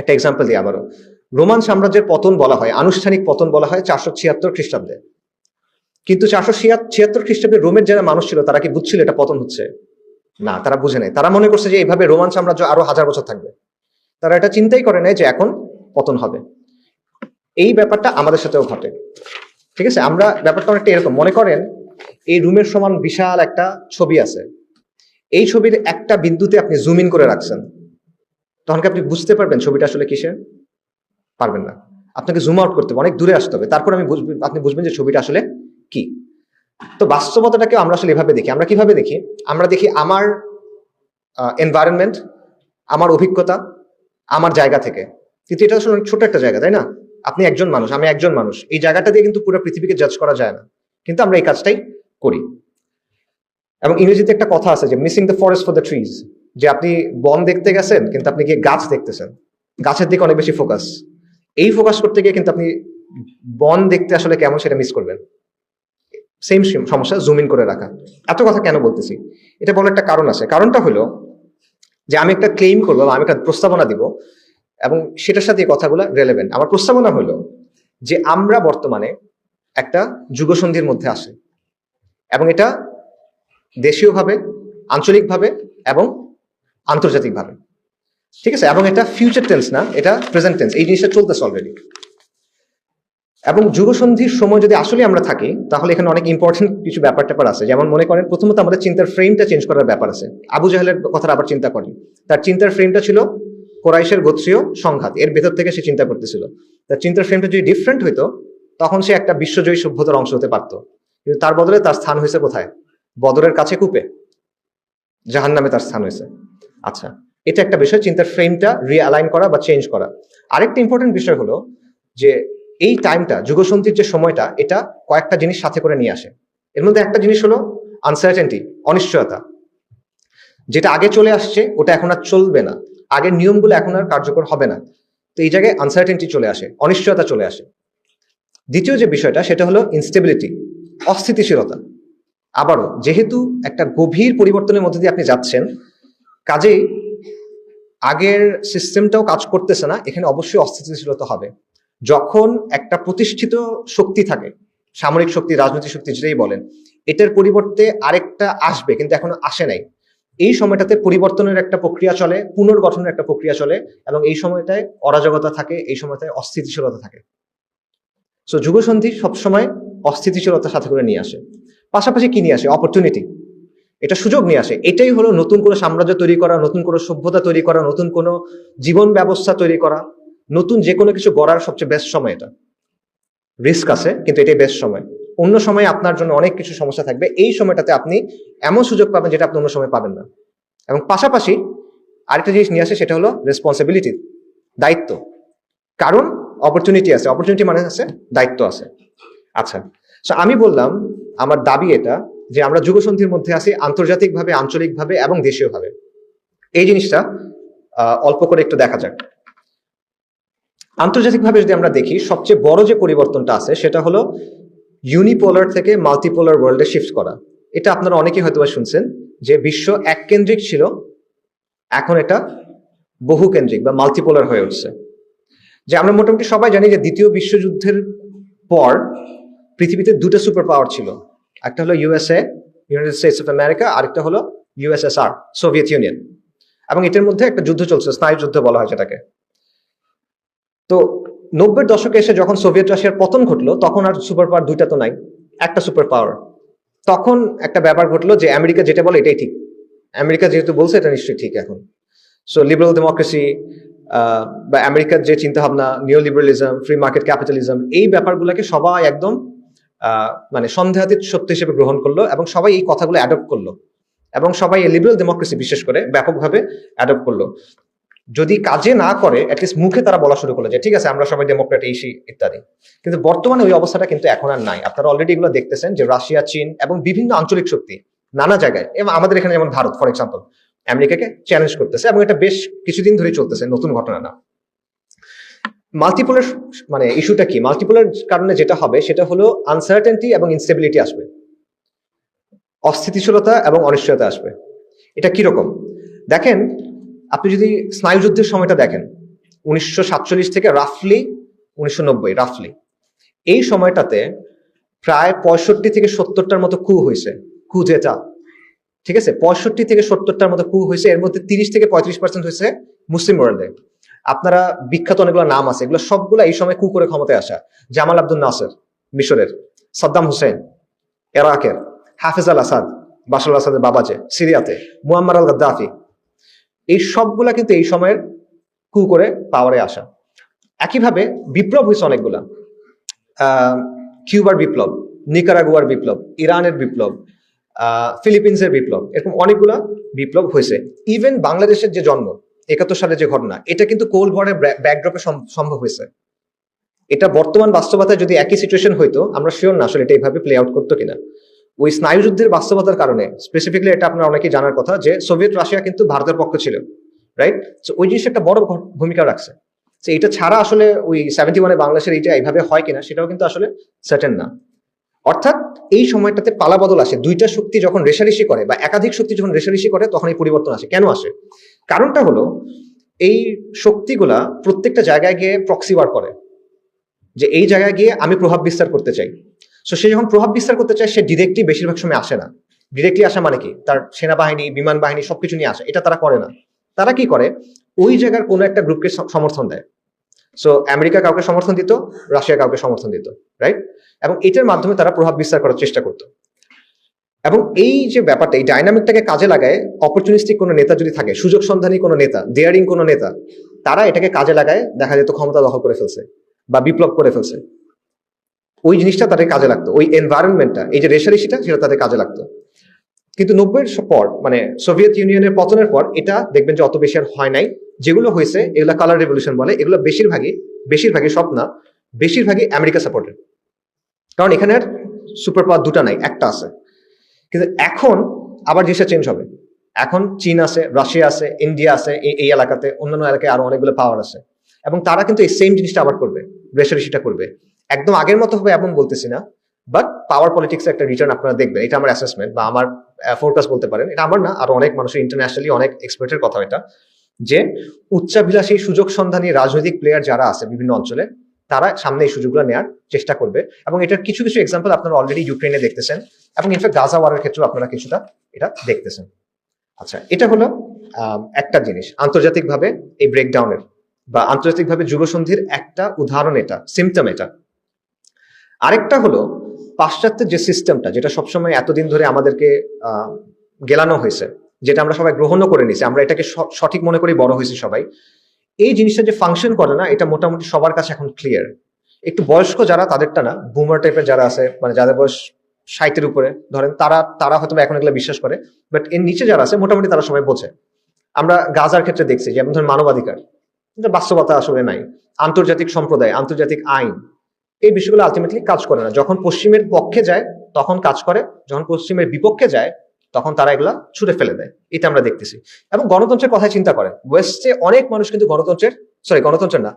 একটা এক্সাম্পল দিই আবারও। রোমান সাম্রাজ্যের পতন বলা হয়, আনুষ্ঠানিক পতন বলা হয় চারশো ছিয়াত্তর খ্রিস্টাব্দে। কিন্তু চারশো ছিয়াত্তর খ্রিস্টাব্দে রোমের যারা মানুষ ছিল, তারা কি বুঝছিল এটা পতন হচ্ছে? না, তারা বুঝে নাই। তারা মনে করছে যে এইভাবে রোমান সাম্রাজ্য আরও হাজার বছর থাকবে। তারা এটা চিন্তাই করে নেয় যে এখন পতন হবে। এই ব্যাপারটা আমাদের সাথেও ঘটে। ঠিক আছে? আমরা ব্যাপারটা অনেকটা এরকম। মনে করেন, এই রুমের সমান বিশাল একটা ছবি আছে। এই ছবির একটা বিন্দুতে আপনি জুম ইন করে রাখছেন। তখন কি আপনি বুঝতে পারবেন ছবিটা আসলে কিসের? পারবেন না। আপনাকে জুম আউট করতে হবে, অনেক দূরে আসতে হবে। তারপর আমি বুঝবেন আপনি বুঝবেন যে ছবিটা আসলে কি। তো বাস্তবতাটাকে আমরা আসলে এভাবে দেখি। আমরা কীভাবে দেখি? আমরা দেখি আমার এনভায়রনমেন্ট আমার অভিজ্ঞতা, আমার জায়গা থেকে। কিন্তু এটা আসলে অনেক ছোট একটা জায়গা, তাই না? আপনি একজন মানুষ, আমি একজন মানুষ। এই জায়গাটা দিয়ে কিন্তু পুরো পৃথিবীকে জাজ করা যায় না। কিন্তু আমরা এই কাজটাই করি। এবং ইংরেজিতে একটা কথা আছে যে missing the forest for the trees যে আপনি বন দেখতে গেছেন, কিন্তু আপনি গিয়ে গাছ দেখতেছেন। গাছের দিকে অনেক বেশি ফোকাস এই ফোকাস করতে গিয়ে কিন্তু আপনি বন দেখতে আসলে কেমন সেটা মিস করবেন। সেম সমস্যা জুম ইন করে রাখা। এত কথা কেন বলতেছি? এটা বলার একটা কারণ আছে। কারণটা হলো যে আমি একটা ক্লেম করব বা আমি একটা প্রস্তাবনা দিব, এবং সেটার সাথে কথাগুলো রেলেভেন্ট আমার প্রস্তাবনা হলো যে আমরা বর্তমানে একটা যুগসন্ধির মধ্যে আসে এবং এটা দেশীয়ভাবে, আঞ্চলিকভাবে এবং আন্তর্জাতিকভাবে। ঠিক আছে? এবং এটা ফিউচার টেন্স না, এটা প্রেজেন্ট টেন্স এই জিনিসটা চলতেছে অলরেডি এবং যুগসন্ধির সময় যদি আসলে আমরা থাকি, তাহলে এখানে অনেক ইম্পর্টেন্ট কিছু ব্যাপার ট্যাপার আছে। যেমন মনে করেন, প্রথমত আমাদের চিন্তার ফ্রেমটা চেঞ্জ করার ব্যাপার আছে। আবু জাহেলের কথা আবার চিন্তা করেন তার চিন্তার ফ্রেমটা ছিল কোরাইশের গোত্রীয় সংঘাত, এর ভেতর থেকে সে চিন্তা করতেছিল। তার চিন্তার ফ্রেমটা যদি ডিফারেন্ট হইতো, তখন সে একটা বিশ্বজয়ী সভ্যতার অংশ হতে পারতো। কিন্তু তার বদলে তার স্থান হয়েছে কোথায়? বদরের কাছে কূপে। জাহান নামে তার স্থান হয়েছে। আচ্ছা এটা একটা বিষয়, চিন্তার ফ্রেমটা রিঅ্যালাইন করা বা চেঞ্জ করা। আরেকটা ইম্পর্টেন্ট বিষয় হলো যে এই টাইমটা যুগসন্ধির যে সময়টা, এটা কয়েকটা জিনিস সাথে করে নিয়ে আসে। এর মধ্যে একটা জিনিস হলো আনসার্টেনটি অনিশ্চয়তা। যেটা আগে চলে আসছে, ওটা এখন আর চলবে না। আগের নিয়মগুলো এখন আর কার্যকর হবে না। তো এই জায়গায় আনসার্টেনটি চলে আসে, অনিশ্চয়তা চলে আসে। দ্বিতীয় যে বিষয়টা, সেটা হলো ইনস্টেবিলিটি অস্থিতিশীলতা। আবারও, যেহেতু একটা গভীর পরিবর্তনের মধ্যে দিয়ে আপনি যাচ্ছেন কাজেই আগের সিস্টেমটাও কাজ করতেছে না, এখানে অবশ্যই অস্থিতিশীলতা হবে। যখন একটা প্রতিষ্ঠিত শক্তি থাকে, সামরিক শক্তি, রাজনৈতিক শক্তি যেটাই বলেন, এটার পরিবর্তে আরেকটা আসবে, কিন্তু এখনও আসে নাই। এই সময়টাতে পরিবর্তনের একটা প্রক্রিয়া চলে, পুনর্গঠনের একটা প্রক্রিয়া চলে, এবং এই সময়টায় অরাজকতা থাকে, এই সময়টায় অস্থিতিশীলতা থাকে। সো যুগসন্ধি সবসময় অস্থিতিশীলতার সাথে করে নিয়ে আসে। পাশাপাশি কি নিয়ে আসে? অপরচুনিটি এটা সুযোগ নিয়ে আসে। এটাই হলো নতুন কোনো সাম্রাজ্য তৈরি করা, নতুন কোনো সভ্যতা তৈরি করা, নতুন কোনো জীবন ব্যবস্থা তৈরি করা, নতুন যে কোনো কিছু গড়ার সবচেয়ে বেস্ট সময় এটা। রিস্ক আছে, কিন্তু এটাই বেস্ট সময়। অন্য সময় আপনার জন্য অনেক কিছু সমস্যা থাকবে। এই সময়টাতে আপনি এমন সুযোগ পাবেন যেটা আপনি অন্য সময় পাবেন না। এবং পাশাপাশি আরেকটা জিনিস নিয়ে আসে, সেটা হলো রেসপন্সিবিলিটি দায়িত্ব। কারণ অপরচুনিটি আছে। অপরচুনিটি মানে আছে দায়িত্ব আছে। আচ্ছা আমি বললাম, আমার দাবি এটা যে আমরা যুগসন্ধির মধ্যে আছি আন্তর্জাতিকভাবে, আঞ্চলিকভাবে এবং দেশীয়ভাবে। এই জিনিসটা অল্প করে একটু দেখা যাক। আন্তর্জাতিকভাবে যদি আমরা দেখি, সবচেয়ে বড় যে পরিবর্তনটা আছে, সেটা হলো ইউনিপোলার থেকে মাল্টিপোলার ওয়ার্ল্ডে শিফট করা। এটা আপনারা অনেকেই হয়তো শুনছেন যে বিশ্ব এককেন্দ্রিক ছিল, এখন এটা বহুকেন্দ্রিক বা মাল্টিপোলার হয়ে উঠছে। যে আমরা মোটামুটি সবাই জানি যে দ্বিতীয় বিশ্বযুদ্ধের পর পৃথিবীতে দুটো সুপার পাওয়ার ছিল। একটা হলো USA United States of America আরেকটা হলো ইউএসএসআর সোভিয়েত ইউনিয়ন এবং এটার মধ্যে একটা যুদ্ধ চলছে, স্নায়ু যুদ্ধ বলা হয় যেটাকে। তো নব্বই দশকে এসে যখন সোভিয়েত রাশিয়ার পতন ঘটলো, তখন আর সুপার পাওয়ার দুইটা তো নাই, একটা সুপার পাওয়ার তখন একটা ব্যাপার ঘটলো যে আমেরিকা যেটা বলে এটাই ঠিক। আমেরিকা যেহেতু বলছে, এটা নিশ্চয়ই ঠিক এখন। সো লিবারেল ডেমোক্রেসি বা আমেরিকার যে চিন্তা ভাবনা নিও লিবারালিজম ফ্রি মার্কেট ক্যাপিটালিজম এই ব্যাপারগুলোকে সবাই একদম মানে সন্দেহাতীত সত্য হিসেবে গ্রহণ করল এবং সবাই এই কথাগুলো অ্যাডপ্ট করল। এবং সবাই লিবারেল ডেমোক্রেসি বিশেষ করে ব্যাপকভাবে অ্যাডপ্ট করল। যদি কাজে না করে অ্যাটলিস্ট মুখে তারা বলা শুরু করল যে, ঠিক আছে, আমরা সবাই ডেমোক্রেট এই ইত্যাদি। কিন্তু বর্তমানে ওই অবস্থাটা কিন্তু এখন আর নাই। আপনারা অলরেডি এগুলো দেখতেছেন যে রাশিয়া, চীন এবং বিভিন্ন আঞ্চলিক শক্তি নানা জায়গায়, এবং আমাদের এখানে যেমন ভারত ফর এক্সাম্পল আমেরিকাকে চ্যালেঞ্জ করতেছে এবং এটা বেশ কিছুদিন ধরেই চলতেছে, নতুন ঘটনা না। মাল্টিপোলার মানে ইস্যুটা কি? মাল্টিপোলার কারণে যেটা হবে, সেটা হলো আনসার্টেনটি এবং ইনস্টেবিলিটি আসবে। অস্থিতিশীলতা এবং অনিশ্চয়তা আসবে। এটা কীরকম দেখেন, আপনি যদি স্নায়ুযুদ্ধের সময়টা দেখেন, উনিশশো সাতচল্লিশ থেকে রাফলি উনিশশো নব্বই রাফলি এই সময়টাতে প্রায় পঁয়ষট্টি থেকে সত্তরটার মতো কু হয়েছে, কু যেটা, ঠিক আছে? পঁয়ষট্টি থেকে সত্তরটার মতো কু হয়েছে, এর মধ্যে তিরিশ থেকে পঁয়ত্রিশ পার্সেন্ট হয়েছে মুসলিম ওয়ার্ল্ডে আপনারা বিখ্যাত অনেকগুলো নাম আছে, এগুলো সবগুলো এই সময় কু করে ক্ষমতায় আসা। জামাল আব্দুল নাসের, মিশরের। সাদ্দাম হোসেন এরাকের হাফিজ আল আসাদ, বাশার আসাদের বাবাজে সিরিয়াতে। Muammar al Gaddafi. এই সবগুলা কিন্তু এই সময়ের কু করে পাওয়ারে আসা। একইভাবে বিপ্লব হয়েছে অনেকগুলা। কিউবার বিপ্লব, নিকারাগুয়ার বিপ্লব, ইরানের বিপ্লব ফিলিপিন্সের বিপ্লব, এরকম অনেকগুলা বিপ্লব হয়েছে। ইভেন বাংলাদেশের যে জন্ম একাত্তর সালে যে ঘটনা, এটা কিন্তু কোল্ড ওয়ারের ব্যাকড্রপে সম্ভব হয়েছে। এটা বর্তমান বাস্তবতায় যদি একই সিচুয়েশন হইতো, আমরা শিওর না আসলে এটা এইভাবে প্লে আউট করতো কিনা। ওই স্নায়ুযুদ্ধের বাস্তবতার কারণে স্পেসিফিকলি এটা আপনার অনেকেই জানার কথা যে সোভিয়েত রাশিয়া কিন্তু ভারতের পক্ষ ছিল রাইট তো ওই জিনিস একটা বড় ভূমিকা রাখছে। তো এটা ছাড়া আসলে ওই সেভেন্টি ওয়ানে বাংলাদেশের এইটা এইভাবে হয় কিনা, সেটাও কিন্তু আসলে সার্টেন না। অর্থাৎ এই সময়টাতে পালা বদল আসে। দুইটা শক্তি যখন রেশারেশি করে বা একাধিক শক্তি যখন রেশারেশি করে, তখন এই পরিবর্তন আসে। কেন আসে? কারণটা হলো, এই শক্তিগুলা প্রত্যেকটা জায়গায় গিয়ে প্রক্সি ওয়ার করে। যে এই জায়গায় গিয়ে আমি প্রভাব বিস্তার করতে চাই। সো সে যখন প্রভাব বিস্তার করতে চায়, সে ডিরেক্টলি বেশিরভাগ সময় আসে না। ডিরেক্টলি আসা মানে কি? তার সেনাবাহিনী, বিমান বাহিনী, সবকিছু নিয়ে আসে। এটা তারা করে না। তারা কি করে? ওই জায়গার কোনো একটা গ্রুপকে সমর্থন দেয়। সো আমেরিকা কাউকে সমর্থন দিত, রাশিয়া কাউকে সমর্থন দিত রাইট এবং এটার মাধ্যমে তারা প্রভাব বিস্তার করার চেষ্টা করতো। এবং এই যে ব্যাপারটা, এই ডাইনামিকটাকে কাজে লাগায় অপরচুনিস্টিক কোনো নেতা যদি থাকে, সুযোগ সন্ধানী কোনো নেতা ডেয়ারিং কোনো নেতা, তারা এটাকে কাজে লাগায়, দেখা যেত ক্ষমতা দখল করে ফেলছে বা বিপ্লব করে ফেলছে। ওই জিনিসটা তাদের কাজে লাগতো, ওই এনভায়রনমেন্টটা এই যে রেশারেশিটা সেটা তাদের কাজে লাগতো। কিন্তু নব্বইয়ের পর মানে সোভিয়েত ইউনিয়নের পতনের পর, এটা দেখবেন যে অত বেশি আর হয় নাই। যেগুলো হয়েছে, এগুলো কালার রেভলিউশন বলে, এগুলো বেশিরভাগই বেশিরভাগই সব না, বেশিরভাগই আমেরিকা সাপোর্টেড কারণ এখানে আর সুপার পাওয়ার দুটা নাই, একটা আছে। কিন্তু এখন আবার জিনিসটা চেঞ্জ হবে। এখন চীন আছে, রাশিয়া আছে, ইন্ডিয়া আছে, এই এলাকাতে অন্যান্য এলাকায় আরও অনেকগুলো পাওয়ার আছে। এবং তারা কিন্তু এই সেম জিনিসটা আবার করবে রেশারেশিটা করবে। একদম আগের মতো হবে এমন বলতেছি না বাট পাওয়ার পলিটিক্স একটা রিটার্ন আপনারা দেখবেন। এটা আমার অ্যাসেসমেন্ট বা আমার ফোরকাস্ট বলতে পারেন। এটা আমার না, আরও অনেক মানুষের ইন্টারন্যাশনালি অনেক এক্সপার্টের কথা এটা। যে উচ্চাভিলাষী সুযোগ সন্ধানী রাজনৈতিক প্লেয়ার যারা আছে বিভিন্ন অঞ্চলে তারা সামনে এই সুযোগগুলো নেওয়ার চেষ্টা করবে। এবং এটার কিছু কিছু এক্সাম্পল আপনারা অলরেডি ইউক্রেনে দেখতেছেন এবং ইনফ্যাক্ট গাজা ওয়ারের ক্ষেত্রেও আপনারা কিছুটা এটা দেখতেছেন। আচ্ছা এটা হলো একটা জিনিস। আন্তর্জাতিকভাবে এই ব্রেকডাউনের বা আন্তর্জাতিকভাবে যুগসন্ধির একটা উদাহরণ এটা সিমটম এটা। আরেকটা হলো পাশ্চাত্যের যে সিস্টেমটা যেটা সবসময় এতদিন ধরে আমাদেরকে গেলানো হয়েছে, যেটা আমরা সবাই গ্রহণও করে নিছি আমরা এটাকে সঠিক মনে করেই বড় হয়েছি সবাই এই জিনিসটা যে ফাংশন করে না, এটা মোটামুটি সবার কাছে এখন ক্লিয়ার একটু বয়স্ক যারা, তাদেরটা না বুমার টাইপের যারা আছে মানে যাদের বয়স ষাটের উপরে, ধরেন তারা তারা হয়তো এখন এগুলো বিশ্বাস করে বাট এর নিচে যারা আছে, মোটামুটি তারা সবাই বোঝে। আমরা গাজার ক্ষেত্রে দেখছি, যেমন ধরেন মানবাধিকার বাস্তবতা আসলে নাই। আন্তর্জাতিক সম্প্রদায়, আন্তর্জাতিক আইন, এই বিষয়গুলো আলটিমেটলি কাজ করে না। যখন পশ্চিমের পক্ষে যায়, তখন কাজ করে, যখন পশ্চিমের বিপক্ষে যায় তখন তারা এগুলা ছুটে ফেলে দেয়। এটা আমরা দেখতেছি। এবং গণতন্ত্রের কথা চিন্তা করেন। ওয়েস্টে অনেক মানুষ কিন্তু গণতন্ত্রের সরি গণতন্ত্রের না